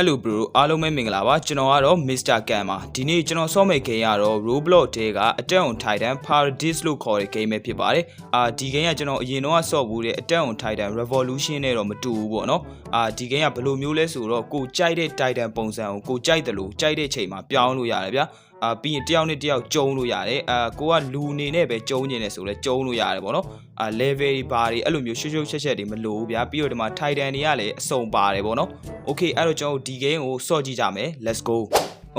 Hello bro အားလုံးပဲမင်္ဂလာပါကျွန်တော်ကတော့ Mr. Can ပါဒီနေ့ကျွန်တော်ဆော့မဲ့ game ကတော့ Roblox တဲကအတက်အောင် Titan Paradise လို့ခေါ်တဲ့ game ပဲဖြစ်ပါတယ်အာဒီ game ကကျွန်တော်အရင်တော့ဆော့ဘူးတဲ့အတက်အောင် Titan Revolution နဲ့တော့မတူဘူးပေါ့နော်အာဒီ game ကဘယ်လိုမျိုးလဲဆိုတော့ကိုကြိုက်တဲ့ Titan ပုံစံကိုကိုကြိုက်တယ်လို့ကြိုက်တဲ့ချိန်မှာပြောင်းလို့ရတယ်ဗျာ အာပြီးရင်တယောက်နဲ့တယောက်ကျုံလို့ရတယ်အာကိုကလူအနေနဲ့ပဲကျုံနေတယ်ဆိုလဲကျုံလို့ရတယ်ပေါ့နော်အာ level တွေဘာတွေအဲ့လိုမျိုးရှုပ်ရှုပ်ရှက်ရှက်တွေမလိုဘူးဗျာပြီးတော့ဒီမှာ Titan တွေကလည်းအစုံပါတယ်ပေါ့နော် Okay အဲ့တော့ကျွန်တော်တို့ဒီ game ကိုစော့ကြည့်ကြမယ် let's go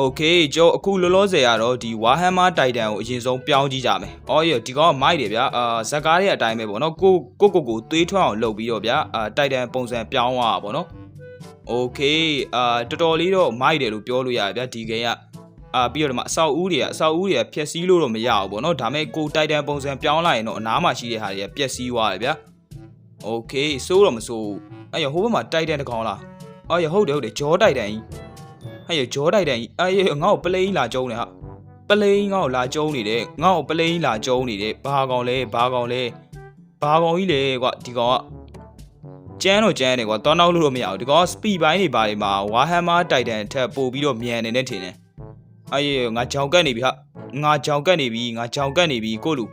Okay ကျွန်တော်အခုလောလောဆယ်ကတော့ဒီ Warhammer Titan ကိုအရင်ဆုံးပြောင်းကြည့်ကြမယ်။အော်ရဒီကောင်ကမိုက်တယ်ဗျာ။အာဇက်ကားတွေအတိုင်းပဲပေါ့နော်။ကိုကိုကိုကိုသွေးထွက်အောင်လုပ်ပြီးတော့ဗျာ။အာ Titan ပုံစံပြောင်းသွားတာပေါ့နော်။ Okay အာတော်တော်လေးတော့မိုက်တယ်လို့ပြောလို့ရတယ်ဗျာဒီ game က အာပြီးတော့ဒီမှာအဆောက်အဦတွေကအဆောက်အဦတွေကဖျက်ဆီးလို့တော့မရဘူးပေါ့နော်။ဒါပေမဲ့ကို Titan ပုံစံပြောင်းလိုက်ရင်တော့အနားမှာရှိတဲ့ဟာတွေကပျက်စီးသွားတယ်ဗျာ။ Okay စိုးတော့မစိုးဘူး။အဲ့ရဟိုဘက်မှာ Titan တစ်ကောင်လား။အော်ရဟုတ်တယ်ဟုတ်တယ်ဂျော Titan ကြီး။ဟဲ့ရဂျော Titan ကြီး။အေးငါ့ကိုပလိန်လာကျုံးနေဟာ။ပလိန်ငါ့ကိုလာကျုံးနေတယ်။ငါ့ကိုပလိန်လာကျုံးနေတယ်။ဘာကောင်လဲဘာကောင်လဲ။ဘာကောင်ကြီးလဲကွာဒီကောင်ကကျန်းတော့ကျန်းတယ်ကွာတောင်းနောက်လို့တော့မရဘူးဒီကောင်က speed ဘိုင်းတွေဘာတွေမှာ Warhammer Titan ထက်ပို့ပြီးတော့မြန်နေနေထင်တယ်။ အေးငါကြောင်ကတ်နေပြီဟာ။ငါကြောင်ကတ်နေပြီငါကြောင်ကတ်နေပြီကိုလူ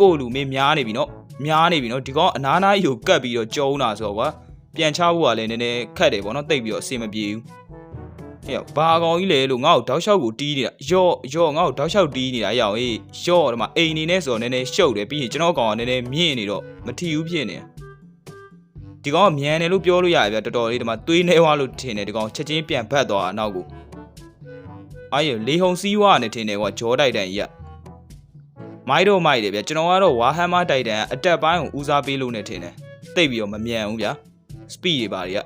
ကိုလူမင်းများနေပြီနော်။များနေပြီနော်ဒီကောင်အနားနားကြီးကိုကတ်ပြီးတော့ကျုံးတာဆိုတော့ကွာပြန်ချဖို့ကလည်းနည်းနည်းခက်တယ်ပေါ့နော်တိတ်ပြီးတော့အဆင်မပြေဘူး။ဟဲ့ဘာကောင်ကြီးလဲလို့ငါ့ကိုတောက်လျှောက်ကိုတီးနေတာယော့ယော့ငါ့ကိုတောက်လျှောက်တီးနေတာရအောင်အေးယော့ဒီမှာအိမ်နေနေဆိုတော့နည်းနည်းရှုပ်တယ်ပြီးရင်ကျွန်တော်ကောင်ကနည်းနည်းမြင့်နေတော့မထီဘူးဖြစ်နေတယ်ဒီကောင်ကမြန်တယ်လို့ပြောလို့ရတယ်ဗျတော်တော်လေးဒီမှာသွေးနေသွားလို့ထင်တယ်ဒီကောင်ချက်ချင်းပြန်ဘတ်သွားတာနောက်ကို အားရလေဟုံစည်းဝါနဲ့ထင်တယ်ကွာဂျောတိုက်တန်ကြီးကမိုက်တော့မိုက်တယ်ဗျကျွန်တော်ကတော့ဝါဟမ်မာတိုက်တန်အတက်ပိုင်းကိုဦးစားပေးလို့နေထင်တယ်တိတ်ပြီးတော့မမြန်ဘူးဗျာ speed တွေပါတွေက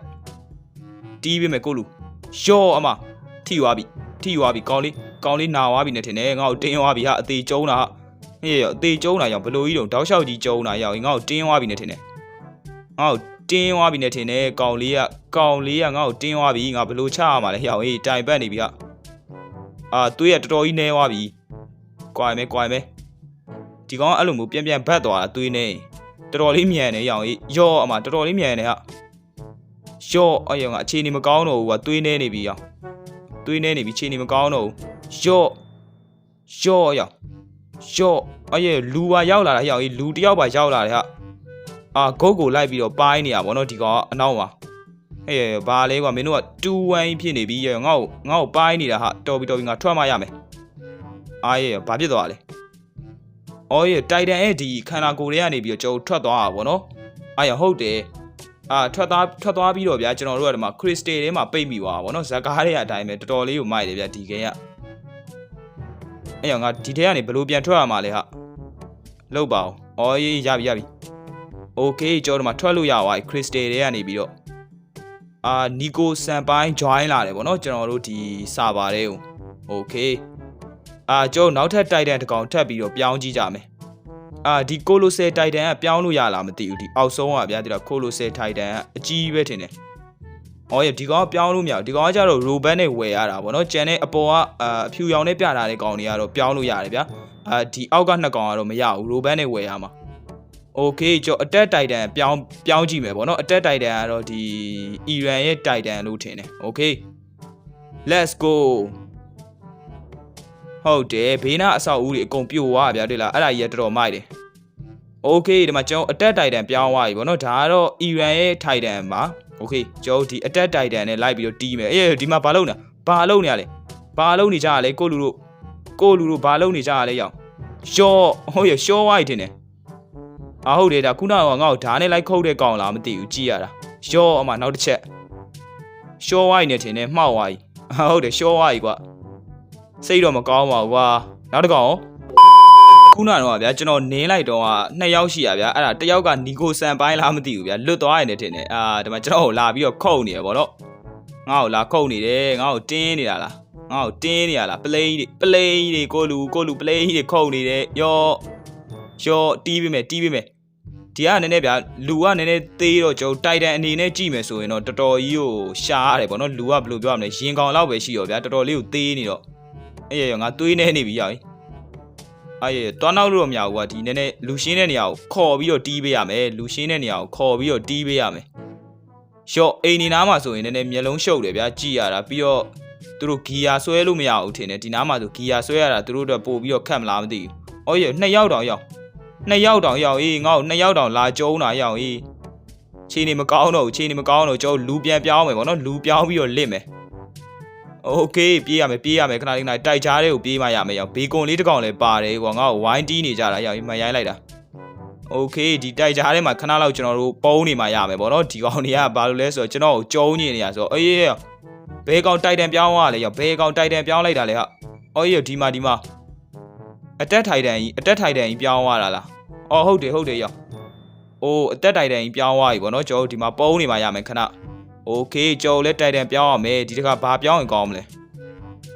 တီးပေးမယ်ကိုလူယော့အမထိသွားပြီထိသွားပြီကောင်းလေးကောင်းလေးနာသွားပြီနဲ့ထင်တယ်ငါ့ကိုတင်းသွားပြီဟာအသေးကျုံးတာဟာဟေ့ရအသေးကျုံးတာရောက်ဘလို့ကြီးတော့တောက်လျှောက်ကြီးကျုံးတာရောက်ငါ့ကိုတင်းသွားပြီနဲ့ထင်တယ်ငါ့ကိုတင်းသွားပြီနဲ့ထင်တယ်ကောင်းလေးကကောင်းလေးကငါ့ကိုတင်းသွားပြီငါဘလို့ချရမှာလဲရောက်ဟေးတိုင်ပတ်နေပြီဟာ အာသွေးရတော်တော်ကြီးနေသွားပြီကွာမယ်ကွာမယ်ဒီကောင်ကအဲ့လိုမျိုးပြန်ပြန်ဘတ်သွားတာသွေးနေတော်တော်လေးမြန်နေရောက်ဟေးယော့အမတော်တော်လေးမြန်နေဟာရှော့အဲ့ရောငါအခြေအနေမကောင်းတော့ဘူးကွာသွေးနေနေပြီရောသွေးနေနေပြီအခြေအနေမကောင်းတော့ဘူးရှော့ရှော့ရောရှော့အဲ့ရလူပါရောက်လာတာဟဲ့အောင်လူတယောက်ပါရောက်လာတယ်ဟာအာဂုတ်ကိုလိုက်ပြီးတော့ပိုင်းနေရပါတော့ဒီကောင်ကအနောက်မှာ ဟဲ့ဘာလဲကွာမင်းတို့က2-1ဖြစ်နေပြီရငါ့ကိုငါ့ကိုပိုင်းနေတာဟာတော်ပြီတော်ပြီငါထွက်မှရမယ်အားရဘာဖြစ်သွားလဲအော်ရတိုက်တန်ရဲ့ဒီခန္ဓာကိုယ်တွေကနေပြီးတော့ကျွန်တော်ထွက်သွားတာဗောနော်အားရဟုတ်တယ် အာထွက်သွားထွက်သွားပြီးတော့ဗျာကျွန်တော်တို့ကဒီမှာခရစ်စတယ်ထဲမှာပိတ်မိသွားတာဗောနော်ဇက်ကားတွေအတိုင်းပဲတော်တော်လေးကိုမိုက်တယ်ဗျာဒီကဲကအဲ့ရောငါဒီထဲကနေဘယ်လိုပြန်ထွက်ရမှာလဲဟာလောက်ပါအောင်အော်ရေးရပြီရပြီโอเคကျွန်တော်တို့မှာထွက်လို့ရသွားပြီခရစ်စတယ်တွေကနေပြီးတော့ အာနီကိုစံပိုင်း join လာတယ်ဗောနော်ကျွန်တော်တို့ဒီစာပါတဲ့ကို okay အာကျွန်တော်နောက်ထပ် titan တစ်ကောင်ထပ်ပြီးတော့ပြောင်းကြည့်ကြမယ်အာဒီ colossal titan ကပြောင်းလို့ရလားမသိဘူးဒီအောက်ဆုံးอ่ะဗျာဒီတော့ colossal titan ကအကြီးပဲထင်တယ်။အော်ရဒီကောင်ကပြောင်းလို့မရဘူးဒီကောင်ကကျတော့ robot နဲ့ဝယ်ရတာဗောနော်ကျန်တဲ့အပေါ်ကအဖြူရောင်နဲ့ပြထားတဲ့ကောင်တွေကတော့ပြောင်းလို့ရတယ်ဗျာအာဒီအောက်ကနှစ်ကောင်ကတော့မရဘူး robot နဲ့ဝယ်ရမှာ Okay ကျော်အတက်တိုင်တန်ပြောင်းပြောင်းကြည့်မယ်ဗောနော်။အတက်တိုင်တန်ကတော့ဒီအီရန်ရဲ့တိုင်တန်လို့ထင်တယ်။ Okay let's go ဟုတ်တယ်ဘေးနားအဆောက်အဦတွေအကုန်ပြိုသွားဗျာတွေ့လားအဲ့ဒါကြီးကတော်တော်မိုက်တယ်โอเคဒီမှာကျွန်တော်အတက်တိုင်တန်ပြောင်းသွားပြီဗောနော်ဒါကတော့အီရန်ရဲ့ထိုင်တန်ပါโอเคကျွန်တော်ဒီအတက်တိုင်တန်နဲ့လိုက်ပြီးတော့တီးမယ်အေးဒီမှာဘာလုပ်နေဘာလုပ်နေရလဲဘာလုပ်နေကြရလဲကိုလူတို့ကိုလူတို့ဘာလုပ်နေကြရလဲရောက်ရှော့ဟုတ်ရရှော့ဝိုင်းတင်တယ် အာဟုတ်တယ်ဒါခုနကငါ့ကိုဓာတ်နဲ့လိုက်ခုတ်တဲ့ကောင်လားမသိဘူးကြည့်ရတာရှော့အမနောက်တစ်ချက်ရှော့ဝိုင်းနေတင်တယ်မှောက်ဝိုင်းဟုတ်တယ်ရှော့ဝိုင်းကွာစိတ်တော့မကောင်းပါဘူးကွာနောက်တစ်ကောင်ရောခုနကတော့ဗျာကျွန်တော်နင်းလိုက်တော့ကနှစ်ယောက်ရှိရဗျာအဲ့ဒါတစ်ယောက်ကနီကိုဆန်ပိုင်းလားမသိဘူးဗျာလွတ်သွားရတယ်ထင်တယ်အာဒီမှာကျွန်တော်ကိုလာပြီးတော့ခုတ်နေရဗောတော့ငါ့ကိုလာခုတ်နေတယ်ငါ့ကိုတင်းနေတာလားငါ့ကိုတင်းနေရလားပလိန်တွေပလိန်တွေကိုလူကိုလူပလိန်တွေခုတ်နေတယ်ယော ယောတီးပေးမယ်တီးပေးမယ်ဒီကနည်းနည်းဗျာလူကနည်းနည်းသေးတော့ကျွန်တော်တိုက်တန်အနေနဲ့ကြည့်မယ်ဆိုရင်တော့တော်တော်ကြီးကိုရှားရတယ်ဗောနော်လူကဘယ်လိုပြောရမလဲရင်ကောင်လောက်ပဲရှိရောဗျာတော်တော်လေးကိုသေးနေတော့အေးရရငါသွေးနေနေပြီရောက်အေးတွားနောက်လို့တော့မရဘူးကွာဒီနည်းနည်းလူရှင်းတဲ့နေရာကိုခေါ်ပြီးတော့တီးပေးရမယ်လူရှင်းတဲ့နေရာကိုခေါ်ပြီးတော့တီးပေးရမယ်ရှော့အိမ်နေနားမှာဆိုရင်လည်းနည်းနည်းမျက်လုံးရှုပ်တယ်ဗျာကြည်ရတာပြီးတော့သူတို့ဂီယာဆွဲလို့မရဘူးထင်တယ်ဒီနားမှာဆိုဂီယာဆွဲရတာသူတို့တော့ပို့ပြီးတော့ခတ်မလားမသိဘူး။အော်ရနှစ်ယောက်တောင်ရောက် နှစ်ယောက်တောင်ရောက်အေးငါ့ကိုနှစ်ယောက်တောင်လာကျုံးတာရောက်အေးခြေနေမကောင်းတော့ဘူးခြေနေမကောင်းတော့ကျွန်တော်လူပြန်ပြောင်းမယ်ဗောနော်လူပြောင်းပြီးတော့လစ်မယ်။ โอเคပြေးရမယ်ပြေးရမယ်ခဏလေးခဏလေးတိုက်ချားတဲ့ကိုပြေးမှရမယ်ရောက်ဘေကွန်လေးတစ်ကောင်လည်းပါတယ်ကွာငါ့ကိုဝိုင်းတီးနေကြတာရောက်မရိုင်းလိုက်တာโอเคဒီတိုက်ချားထဲမှာခဏလောက်ကျွန်တော်တို့ပုံးနေမှရမယ်ဗောနော်ဒီကောင်တွေကဘာလို့လဲဆိုတော့ကျွန်တော်ကိုကျုံးညင်နေရဆိုတော့အေးဘဲကောင်တိုက်တန်ပြောင်းသွားလေရောက်ဘဲကောင်တိုက်တန်ပြောင်းလိုက်တာလေဟာအော်အေးဒီမှာဒီမှာ အတက်ထိုင်တန်ကြီးအတက်ထိုင်တန်ကြီးပြောင်းသွားတာလားအော်ဟုတ်တယ်ဟုတ်တယ်ရောက်အိုးအတက်ထိုင်တန်ကြီးပြောင်းသွားပြီဗောနော်ကျွန်တော်တို့ဒီမှာပုံးနေမှရမယ်ခဏ โอเคကြော်လဲတိုက်တန်ပြောင်းအောင်မယ်ဒီတစ်ခါဘာပြောင်းရင်ကောင်းမလဲ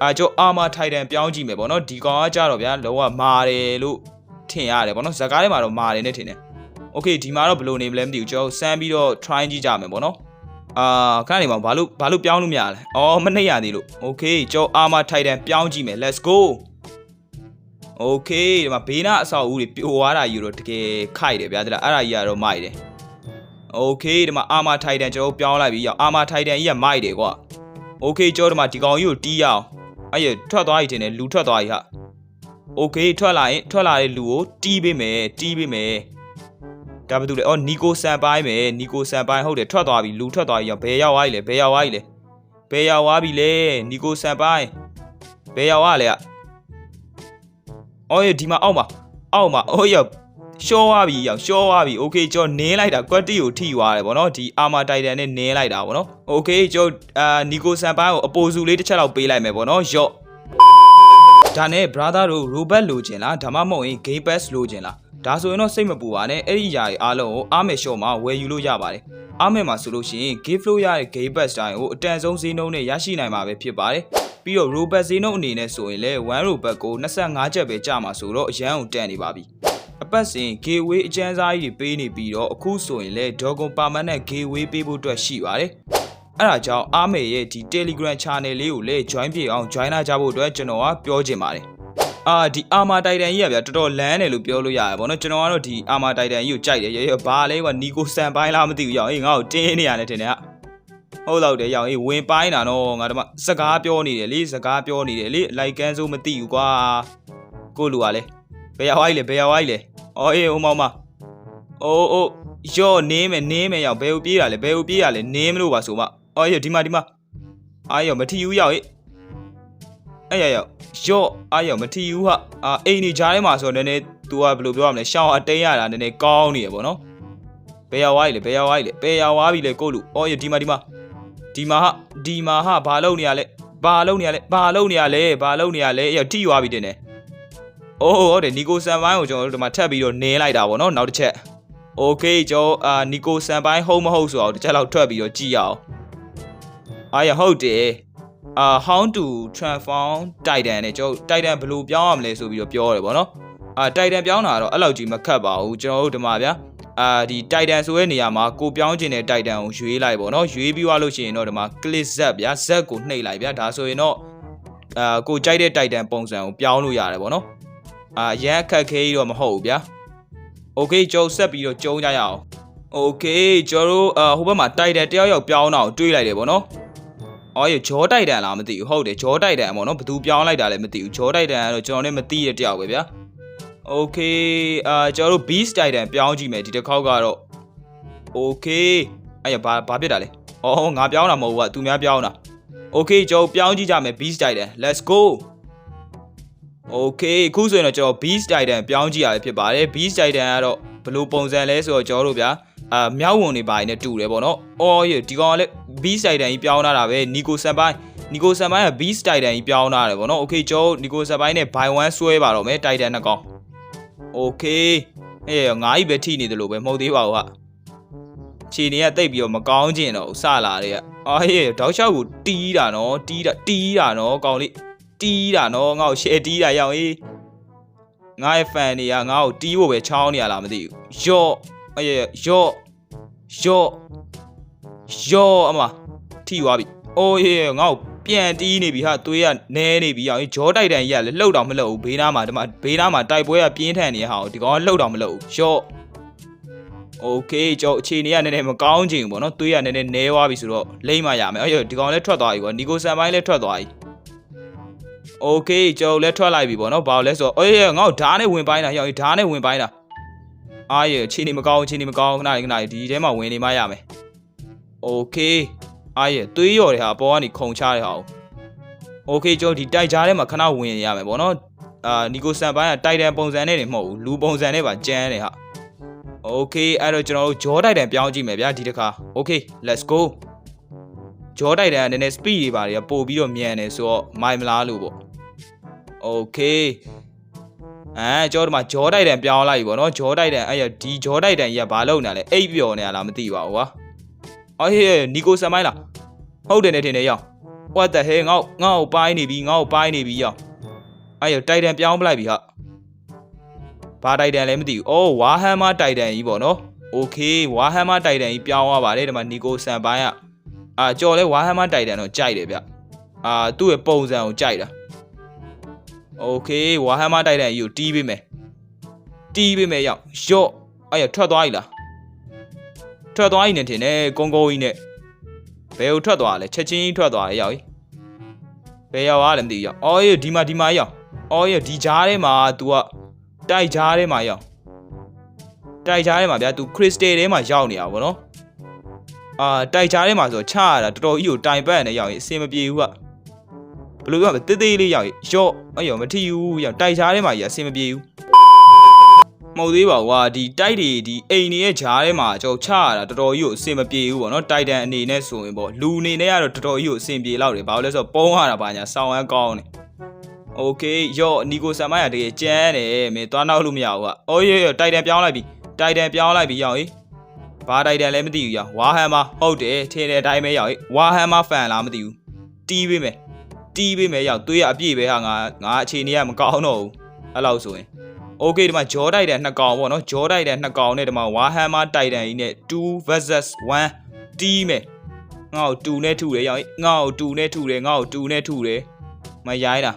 အာကြော်အာမာထိုင်တန်ပြောင်းကြည့်မယ်ဗောနော်ဒီကောင်ကကြတော့ဗျာလုံးဝမာတယ်လို့ထင်ရတယ်ဗောနော်ဇကားထဲမှာတော့မာတယ်နဲ့ထင်တယ်โอเคဒီမှာတော့ဘယ်လိုနေမလဲမသိဘူးကျွန်တော်စမ်းပြီးတော့ try ကြည့်ကြမယ်ဗောနော်အာခဏနေမှာဘာလို့ဘာလို့ပြောင်းလို့မရလဲအော်မနှိပ်ရသေးလို့โอเคကြော်အာမာထိုင်တန်ပြောင်းကြည့်မယ် let's go โอเคဒီမှာဘေးနာအဆောက်အဦတွေပြိုသွားတာယူတော့တကယ်ခိုက်တယ်ဗျာဒါအဲ့ဒါကြီးကတော့မိုက်တယ် โอเคဒီမှာအာမာထိုင်တန်ကျွန်တော်တို့ပြောင်းလိုက်ပြီရောက်အာမာထိုင်တန်ကြီးကမိုက်တယ်ကွာโอเคကျွန်တော်ဒီမှာဒီကောင်ကြီးကိုတီးရအောင်အဲ့ရထွက်သွားပြီတင်တယ်လူထွက်သွားပြီဟာโอเคထွက်လာရင်ထွက်လာတဲ့လူကိုတီးပေးမယ်တီးပေးမယ်ဒါဘာတူလဲအော်နီကိုဆန်ပိုင်းမယ်နီကိုဆန်ပိုင်းဟုတ်တယ်ထွက်သွားပြီလူထွက်သွားပြီရောက်ဘယ်ရောက်သွားပြီလဲဘယ်ရောက်သွားပြီလဲဘယ်ရောက်သွားပြီလဲနီကိုဆန်ပိုင်းဘယ်ရောက်သွားလဲ အော်ရဒီမှာအောက်မှာအောက်မှာအော်ရ ရှော့သွားပြီရောက်ရှော့သွားပြီโอเคကျွန်တော်နင်းလိုက်တာကွက်တီကိုထိသွားတယ်ဗောနော်ဒီအာမာတိုင်တန်နဲ့နင်းလိုက်တာဗောနော်โอเคကျွန်တော်အာနီကိုဆန်ပိုင်းကိုအပိုစုလေးတစ်ချက်လောက်ပေးလိုက်မယ်ဗောနော်ယော့ဒါနဲ့ brother တို့ robot လိုချင်လားဒါမှမဟုတ်ရင် game pass လိုချင်လားဒါဆိုရင်တော့စိတ်မပူပါနဲ့အဲ့ဒီຢာတွေအားလုံးကိုအားမယ်ရှော့မှာဝယ်ယူလို့ရပါတယ်အားမယ်မှာဆိုလို့ရှိရင် game flow ရတဲ့ game pass တိုင်းကိုအတန်ဆုံးဈေးနှုန်းနဲ့ရရှိနိုင်မှာပဲဖြစ်ပါတယ် ပြီးတော့ robot ဈေးနှုန်းအနေနဲ့ဆိုရင်လည်း1 robot ကို25ကျပ်ပဲကျမှာဆိုတော့အရန်ကိုတန်နေပါပြီအပတ်စဉ် gateway အကျန်းစားကြီးတွေပေးနေပြီးတော့အခုဆိုရင်လည်း Dogon Permanent gateway ပေးဖို့အတွက်ရှိပါတယ်။အဲ့ဒါကြောင့်အားမေရဲ့ဒီ Telegram channel လေးကိုလည်း join ပြအောင် join လာကြဖို့အတွက်ကျွန်တော်ကပြောချင်ပါတယ်။အာဒီ Armor Titan ကြီးကဗျာတော်တော်လန်းတယ်လို့ပြောလို့ရတယ်ဗောနော်ကျွန်တော်ကတော့ဒီ Armor Titan ကြီးကိုကြိုက်တယ်ရေရေဘာလဲကွာ Nico ဆန်ပိုင်းလားမသိဘူးရောက်အေးငါ့ကိုတင်းနေရတယ်ထင်တယ်ဟာ ဟုတ်တော့တယ်ရောက်အေးဝင်ပိုင်းတာနော်ငါတို့မှစကားပြောနေတယ်လေစကားပြောနေတယ်လေလိုက်ကန်းစိုးမသိဘူးကွာကိုလူကလည်းဘယ်ရောက်လဲဘယ်ရောက်လဲအော်အေးဟိုမောင်မအိုးအိုးယောနင်းမယ်နင်းမယ်ရောက်ဘယ်ကိုပြေးတာလဲဘယ်ကိုပြေးတာလဲနင်းမလို့ပါဆိုမအော်ယောဒီမှာဒီမှာအာယောမထီယူရောက်ဟေ့အဲ့ရရောက်ယောအာယောမထီယူဟာအာအိမ်နေကြားထဲမှာဆိုတော့နည်းနည်း तू ကဘယ်လိုပြောရမလဲရှောင်းအတိန်ရတာနည်းနည်းကောင်းနေရပေါ့နော်ဘယ်ရောက်သွားပြီလဲဘယ်ရောက်သွားပြီလဲဘယ်ရောက်သွားပြီလဲကိုလူအော်ယောဒီမှာဒီမှာ ဒီမှာဟာဒီမှာဟာဘာလုပ်နေရလဲဘာလုပ်နေရလဲဘာလုပ်နေရလဲဘာလုပ်နေရလဲအဲ့ရထိသွားပြီတင်တယ် အိုးဟုတ်တယ်နီကိုဆန်ပိုင်းကိုကျွန်တော်တို့ဒီမှာထပ်ပြီးတော့နင်းလိုက်တာပေါ့နော်နောက်တစ်ချက်โอเคကျွန်တော်အာနီကိုဆန်ပိုင်းဟုတ်မဟုတ်ဆိုတော့တစ်ချက်လောက်ထွက်ပြီးတော့ကြည့်ရအောင်အာရဟုတ်တယ်အာ how to transform titan နဲ့ကျွန်တော် titan ဘယ်လိုပြောင်းရမလဲဆိုပြီးတော့ပြောတယ်ပေါ့နော်အာ titan ပြောင်းတာတော့အဲ့လောက်ကြီးမခတ်ပါဘူးကျွန်တော်တို့ဒီမှာဗျာ အာဒီတိုက်တန်ဆိုတဲ့နေရာမှာကိုပြောင်းကျင်တဲ့တိုက်တန်ကိုရွေးလိုက်ပေါ့နော်ရွေးပြီးွားလို့ရှိရင်တော့ဒီမှာ click z ဗျာ z ကိုနှိပ်လိုက်ဗျာဒါဆိုရင်တော့အာကိုကြိုက်တဲ့တိုက်တန်ပုံစံကိုပြောင်းလို့ရတယ်ပေါ့နော်အာရန်အခက်ခဲကြီးတော့မဟုတ်ဘူးဗျာ okay ကြောဆက်ပြီးတော့ကြုံကြရအောင် okay ကျွန်တော်တို့ဟိုဘက်မှာတိုက်တန်တယောက်ယောက်ပြောင်းတော့တွေးလိုက်တယ်ပေါ့နော်အော်ရဂျောတိုက်တန်လားမသိဘူးဟုတ်တယ်ဂျောတိုက်တန်ပေါ့နော်ဘသူပြောင်းလိုက်တာလဲမသိဘူးဂျောတိုက်တန်ကတော့ကျွန်တော်လည်းမသိရတဲ့တယောက်ပဲဗျာ โอเคအာကျွန်တော်တို့ beast titan ပြောင်းကြည့်မယ်ဒီတစ်ခေါက်ကတော့โอเคအဲ့ရဘာဘာဖြစ်တာလဲအော်ငါပြောင်းတာမဟုတ်ဘူးကသူများပြောင်းတာโอเคကျွန်တော်ပြောင်းကြည့်ကြမယ် beast titan let's go โอเคအခုဆိုရင်တော့ကျွန်တော် beast titan ပြောင်းကြည့်ရဖြစ်ပါတယ် beast titan ကတော့ဘယ်လိုပုံစံလဲဆိုတော့ကျွန်တော်တို့ဗျာအာမြောက်ဝန်တွေပါနေတူတယ်ပေါ့နော်အော်ရဒီကောင်ကလည်း beast titan ကြီးပြောင်းလာတာပဲနီကိုဆန်ပိုင်းနီကိုဆန်ပိုင်းက beast titan ကြီးပြောင်းလာတယ်ပေါ့နော်โอเคကျွန်တော်နီကိုဆန်ပိုင်းနဲ့ by one ဆွဲပါတော့မယ် titan နှစ်ကောင် โอเคအေးငါးကြီးပဲထိနေတယ်လို့ပဲမဟုတ်သေးပါဘူးဟာခြေနေကတိတ်ပြီးတော့မကောင်းကျင်တော့စလာတဲ့ကအာဟေးတောက်လျှောက်ကိုတီးတာနော်တီးတာတီးတာနော်ကောင်လေး တီးတာနော်ငါ့ကိုရှယ်တီးတာရောက်အေးငါ့ရဲ့ fan တွေကငါ့ကိုတီးဖို့ပဲချောင်းနေရလားမသိဘူးယော့အဲ့ယော့ယော့ယော့အမထိသွားပြီအိုးရေငါ့ကို ပြန်တီးနေပြီဟာသွေးကနဲနေပြီရောက်အေးဂျောတိုက်တန်ကြီးကလည်းလှုပ်တော့မလှုပ်ဘူးဘေးနားမှာဒီမှာဘေးနားမှာတိုက်ပွဲကပြင်းထန်နေတဲ့ဟာကိုဒီကောင်ကလှုပ်တော့မလှုပ်ဘူးယော့ โอเคကျွန်တော်အခြေအနေကနည်းနည်းမကောင်းချင်ဘူးပေါ့နော်သွေးကနည်းနည်းနဲသွားပြီဆိုတော့လိမ့်မှရမယ်အော်ဒီကောင်လည်းထွက်သွားပြီကွာနီကိုဆန်ပိုင်းလည်းထွက်သွားပြီโอเคကျွန်တော်လည်းထွက်လိုက်ပြီပေါ့နော်ဘာလို့လဲဆိုတော့အေးငါ့ကိုဓာတ်နဲ့ဝင်ပိုင်းတာရောက်ဓာတ်နဲ့ဝင်ပိုင်းတာအားရအခြေအနေမကောင်းအခြေအနေမကောင်းခဏလေးခဏလေးဒီထဲမှာဝင်နေမှရမယ်โอเค အားရသွေးရော်တွေဟာအပေါ်ကနေခုံချတဲ့ဟာကိုโอเคကျွန်တော်ဒီတိုက်ကြားထဲမှာခဏဝင်ရမယ်ပေါ့နော်အာနီကိုဆန်ပိုင်းကတိုက်တန်ပုံစံနဲ့နေမဟုတ်ဘူးလူပုံစံနဲ့ပါကျန်းတယ်ဟာ โอเคအဲ့တော့ကျွန်တော်တို့ဂျောတိုက်တန်ပြောင်းကြည့်မယ်ဗျာဒီတစ်ခါโอเค let's go ဂျောတိုက်တန်ကနည်းနည်း speed တွေပါတွေကပို့ပြီးတော့မြန်တယ်ဆိုတော့မိုင်မလားလို့ပေါ့โอเคအဲကျွန်တော်တို့မှာဂျောတိုက်တန်ပြောင်းလိုက်ပြီပေါ့နော်ဂျောတိုက်တန်အဲ့ရဒီဂျောတိုက်တန်ကြီးကဘာလုပ်နေလဲအိပ်ပျော်နေရလားမသိပါဘူးကွာ အော်ဟေးနီကိုဆန်မိုင်းလားဟုတ်တယ်နေထင်တယ်ရောက် what the hell ငေါ့ငေါ့ကိုပိုင်းနေပြီငေါ့ကိုပိုင်းနေပြီရောက်အဲ့ရတိုက်တန်ပြောင်းပလိုက်ပြီဟာဘာတိုက်တန်လဲမသိဘူး။အော်ဝါဟမ်မာတိုက်တန်ကြီးပေါ့နော်။ Okay ဝါဟမ်မာတိုက်တန်ကြီးပြောင်းသွားပါတယ်ဒီမှာနီကိုဆန်ပိုင်းကအာကြော်လဲဝါဟမ်မာတိုက်တန်တော့ကြိုက်တယ်ဗျ။အာသူ့ရဲ့ပုံစံကိုကြိုက်တာ။ Okay ဝါဟမ်မာတိုက်တန်ကြီးကိုတီးပေးမယ်။တီးပေးမယ်ရောက်။ရော့အဲ့ရထွက်သွားပြီလား။ ထွက်သွားပြီနဲ့ထင်တယ်ကုန်းကုန်းကြီးနဲ့ဘယ်ကိုထွက်သွားလဲချက်ချင်းကြီးထွက်သွားတယ်ရောက်။ဘယ်ရောက်သွားလဲမသိဘူးရောက်။အော်ဒီမှာဒီမှာရောက်။အော်ရဒီကြားထဲမှာ तू ကတိုက်ကြားထဲမှာရောက်တိုက်ကြားထဲမှာဗျာ तू ခရစ်စတယ်ထဲမှာရောက်နေတာဗောနော်အာတိုက်ကြားထဲမှာဆိုချရတာတော်တော်ကြီးကိုတိုင်ပတ်နေရောက်ရင်အစင်မပြေဘူးကဘယ်လိုပြောမလဲတေးသေးလေးရောက်ရင်ရော့အဲ့ရောမထီဘူးရောက်တိုက်ကြားထဲမှာကြီးအစင်မပြေဘူး မဟုတ်သေးပါဘူးကွာဒီတိုက်တွေဒီအိမ်တွေရဲ့ဂျားထဲမှာကျွန်တော်ချရတာတော်တော်ကြီးကိုအစင်မပြေဘူးဗောနော်တိုက်တန်အနေနဲ့ဆိုရင်ဗောလူအနေနဲ့ကတော့တော်တော်ကြီးကိုအစင်ပြေလောက်တယ်ဘာလို့လဲဆိုတော့ပုံးရတာပါညာဆောင်းရမ်းကောင်းတယ် โอเคယော့နီကိုဆန်မရတကယ်ကျန်းတယ်မင်းသွားနောက်လို့မရဘူးကအိုးယော့တိုက်တန်ပြောင်းလိုက်ပြီတိုက်တန်ပြောင်းလိုက်ပြီရောက်ဟေးဘာတိုက်တန်လဲမသိဘူးရောက်ဝါဟမ်မာဟုတ်တယ်ထင်တဲ့အတိုင်းပဲရောက်ဟေးဝါဟမ်မာဖန်လားမသိဘူးတီးပေးမယ်တီးပေးမယ်ရောက်သွေးရအပြည့်ပဲဟာငါငါအခြေအနေကမကောင်းတော့ဘူးအဲ့လောက်ဆိုရင် โอเคဒီမှာဂျောတိုက်တန်နှစ်ကောင်ပေါ့နော်ဂျောတိုက်တန်နှစ်ကောင်နဲ့ဒီမှာဝါဟမ်မာတိုက်တန်ကြီးနဲ့2 versus 1တီးမယ်ငါ့ကို2နဲ့ထုတယ်ရောက်ဟေးငါ့ကို2နဲ့ထုတယ်ငါ့ကို2နဲ့ထုတယ်မရိုင်းတာ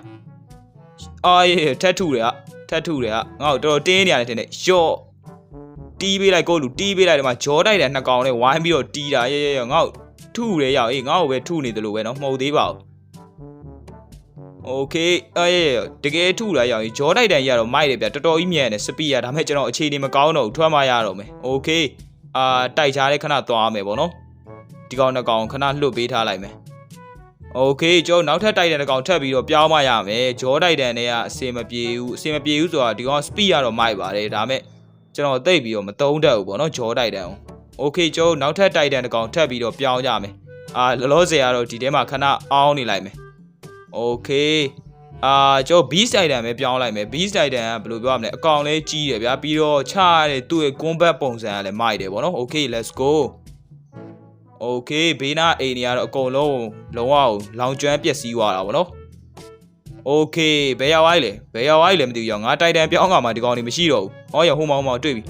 အာရေထက်ထုတယ်ဟာထက်ထုတယ်ဟာငါ့ကိုတော်တော်တင်းနေရတယ်ထင်တယ်ရော့တီးပေးလိုက်ကိုလူတီးပေးလိုက်ဒီမှာဂျောတိုက်တယ်နှစ်ကောင်နဲ့ဝိုင်းပြီးတော့တီးတာရေရေရေငါ့ကိုထုတယ်ရောက်အေးငါ့ကိုပဲထုနေတယ်လို့ပဲနော်မဟုတ်သေးပါဘူး โอเคအေးတကယ်ထုလာရောက်ရင်ဂျောတိုက်တန်ကြီးကတော့မိုက်တယ်ဗျတော်တော်ကြီးမြန်တယ်စပီးရဒါပေမဲ့ကျွန်တော်အခြေအနေမကောင်းတော့ဘူးထွက်မှရတော့မယ်โอเคအာတိုက်ချားလေးခဏသွားမယ်ပေါ့နော်ဒီကောင်နှစ်ကောင်ခဏလွတ်ပေးထားလိုက်မယ် โอเคကျွန်တော်နောက်ထပ်တိုက်တန်တစ်ကောင်ထပ်ပြီးတော့ပြောင်းမရမယ်ဂျောတိုက်တန်တွေကအစင်မပြေဘူးအစင်မပြေဘူးဆိုတာဒီကောင် speed ကတော့မိုက်ပါတယ်ဒါပေမဲ့ကျွန်တော်တိတ်ပြီးတော့မတုံးတတ်ဘူးပေါ့နော်ဂျောတိုက်တန်ကိုโอเคကျွန်တော်နောက်ထပ်တိုက်တန်တစ်ကောင်ထပ်ပြီးတော့ပြောင်းကြမယ်အာလောလောဆယ်ကတော့ဒီထဲမှာခဏအောင်းနေလိုက်မယ် โอเคအာကျွန်တော် beast titan ပဲပြောင်းလိုက်မယ် beast titan ကဘယ်လိုပြောရမလဲအကောင်လေးကြီးတယ်ဗျာပြီးတော့ချရတဲ့သူ့ရဲ့ combat ပုံစံကလည်းမိုက်တယ်ပေါ့နော် okay let's go โอเคဘေးနားအိမ်တွေကတော့အကုန်လုံးလုံးဝလောင်ကျွမ်းပျက်စီးသွားတာဗောနော်โอเคဘယ်ရောက်သွားလဲဘယ်ရောက်သွားလဲမသိဘူးရောငါတိုက်တန်ပြောင်းကမှဒီကောင်တွေမရှိတော့ဘူးဟောရဟိုမောင်မောင်တွေ့ပြီ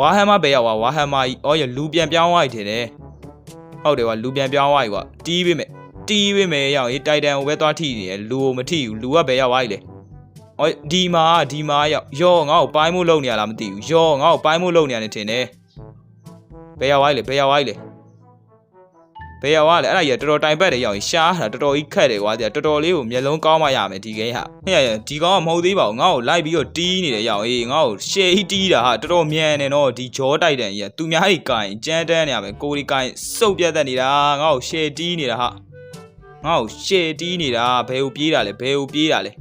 ဝါဟမ်မဘယ်ရောက်သွားဝါဟမ်မကြီးဟောရလူပြန်ပြောင်းသွားပြီထင်တယ်ဟုတ်တယ်ကွာလူပြန်ပြောင်းသွားပြီကွာတီးပေးမယ် တီးပေးမယ်ရောက်ရေးတိုက်တန်ကိုပဲသွားထိနေတယ်လူကိုမထိဘူးလူကဘယ်ရောက်သွားလဲဟောဒီမှာဒီမှာရောက်ရောငါ့ကိုပိုင်းမို့လုံနေရလားမသိဘူးရောငါ့ကိုပိုင်းမို့လုံနေရတယ်ထင်တယ်ဘယ်ရောက်သွားလဲဘယ်ရောက်သွားလဲဘယ်ရောက်ရလဲအဲ့ဒါကြီးကတော်တော်တိုင်ပတ်တယ်ရောက်ရင်ရှားတာတော်တော်ကြီးခက်တယ်ကွာတော်တော်လေးကိုမျက်လုံးကောင်းမှရမယ်ဒီကိန်းဟာဟဲ့ဒီကောင်ကမဟုတ်သေးပါဘူးငါ့ကိုလိုက်ပြီးတော့တီးနေတယ်ရောက်အေးငါ့ကိုရှေးတီးတာဟာတော်တော်မြန်နေတော့ဒီဂျောတိုက်တန်ကြီးကသူများကြီးကိုင်ကြမ်းတမ်းနေရမယ်ကိုဒီကိုင်စုပ်ပြတ်တတ်နေတာငါ့ကိုရှေးတီးနေတာဟာ ငါ့ကိုရှေးတီးနေတာဘယ်ကိုပြေးတာလဲဘယ်ကိုပြေးတာလဲ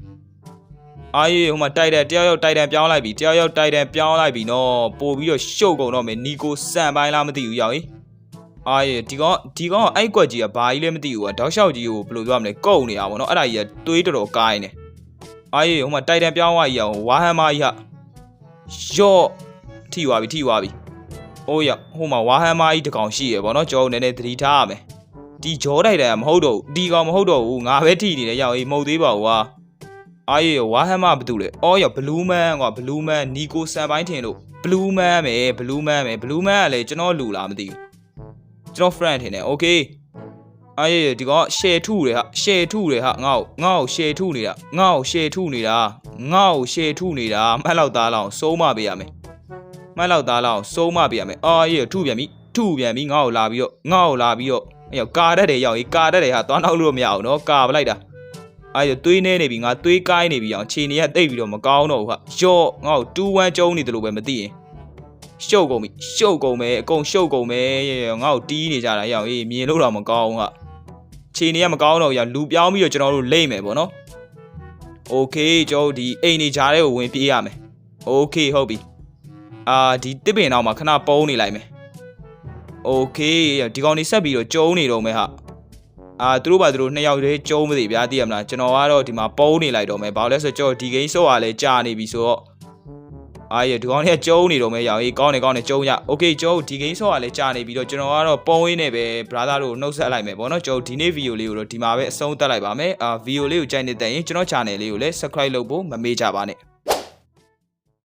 အာယေဟိုမှာတိုက်တယ်တယောက်ယောက်တိုက်တယ်ပြောင်းလိုက်ပြီတယောက်ယောက်တိုက်တယ်ပြောင်းလိုက်ပြီနော်ပို့ပြီးတော့ရှုပ်ကုန်တော့မယ်နီကိုစံပိုင်းလားမသိဘူးရောက်ဟေးအာရေဒီကောင်ဒီကောင်ကအဲ့ကွက်ကြီးကဘာကြီးလဲမသိဘူးကွာတောက်လျှောက်ကြီးကိုဘယ်လိုပြောရမလဲကုတ်နေတာဗောနော်အဲ့ဒါကြီးကတွေးတော်တော်ကိုင်းနေအာရေဟိုမှာတိုက်တန်ပြောင်းသွားကြီးအောင်ဝါဟမ်မာကြီးဟာယော့ထိသွားပြီထိသွားပြီအိုးရဟိုမှာဝါဟမ်မာကြီးတကောင်ရှိရဗောနော်ကျောင်းနည်းနည်းသတိထားရမယ် ဒီဂျောတိုက်တယ်ကမဟုတ်တော့ဘူးဒီကောင်မဟုတ်တော့ဘူးငါပဲထိနေတယ်ရောက်အေးမဟုတ်သေးပါဘူးကွာအာရေဝါဟမ်မာဘာတူလဲအော်ရဘလူးမန်ကွာဘလူးမန်နီကိုဆန်ပိုင်းထင်လို့ဘလူးမန်ပဲဘလူးမန်ပဲဘလူးမန်ကလည်းကျွန်တော်လူလားမသိဘူးကျွန်တော် friend ထင်တယ် okay အေးဒီကောင် share ထုတယ်ဟာ share ထုတယ်ဟာငါ့ကိုငါ့ကို share ထုနေတာငါ့ကို share ထုနေတာငါ့ကို share ထုနေတာမှတ်လောက်သားလောက်စိုးမပေးရမယ်မမှတ်လောက်သားလောက်စိုးမပြရမယ်အာရေထုပြန်ပြီထုပြန်ပြီငါ့ကိုလာပြီးတော့ငါ့ကိုလာပြီးတော့ အဲ့ရောက်ကာတတ်တယ်ရောက်ရေးကာတတ်တယ်ဟာသွားနောက်လို့မရအောင်နော်ကာပလိုက်တာအဲ့ရသွေးနေနေပြီငါသွေးကိုင်းနေပြီအောင်ခြေနေရတိတ်ပြီးတော့မကောင်းတော့ဘူးဟာရော့ငါ့ကို2-1ကျုံးနေတယ်လို့ပဲမသိရင်ရှုပ်ကုန်ပြီရှုပ်ကုန်မယ်အကုန်ရှုပ်ကုန်မယ်ငါ့ကိုတီးနေကြတာရောက်ရေးမြင်လို့တော့မကောင်းဘူးဟာခြေနေရမကောင်းတော့ရလူပြောင်းပြီးတော့ကျွန်တော်တို့လိမ့်မယ်ပေါ့နော် โอเคကျွန်တော်တို့ဒီအိမ်နေကြားထဲကိုဝင်ပြေးရမယ်โอเคဟုတ်ပြီအာဒီတစ်ပင်တော့မှခဏပုံးနေလိုက်မယ် โอเคဒီကောင်နေဆက်ပြီးတော့ကျုံးနေတော့မယ်ဟာအာသူတို့ပါသူတို့နှစ်ယောက်တည်းကျုံးမသိဗျာသိရမလားကျွန်တော်ကတော့ဒီမှာပုံးနေလိုက်တော့မယ်ဘာလို့လဲဆိုတော့ကျွန်တော်ဒီဂိမ်းဆော့ရလဲကြာနေပြီဆိုတော့အာရဒီကောင်တွေကကျုံးနေတော့မယ်ရောင်ကြီးကောင်းနေကောင်းနေကျုံးရโอเคကျွန်တော်ဒီဂိမ်းဆော့ရလဲကြာနေပြီတော့ကျွန်တော်ကတော့ပုံးရင်းနဲ့ပဲ brother တို့နှုတ်ဆက်လိုက်မယ်ပေါ့နော်ကျွန်တော်ဒီနေ့ဗီဒီယိုလေးကိုတော့ဒီမှာပဲအဆုံးသတ်လိုက်ပါမယ်အာဗီဒီယိုလေးကိုကြိုက်နေတဲ့ရင်ကျွန်တော် channel လေးကိုလည်း subscribe လုပ်ဖို့မမေ့ကြပါနဲ့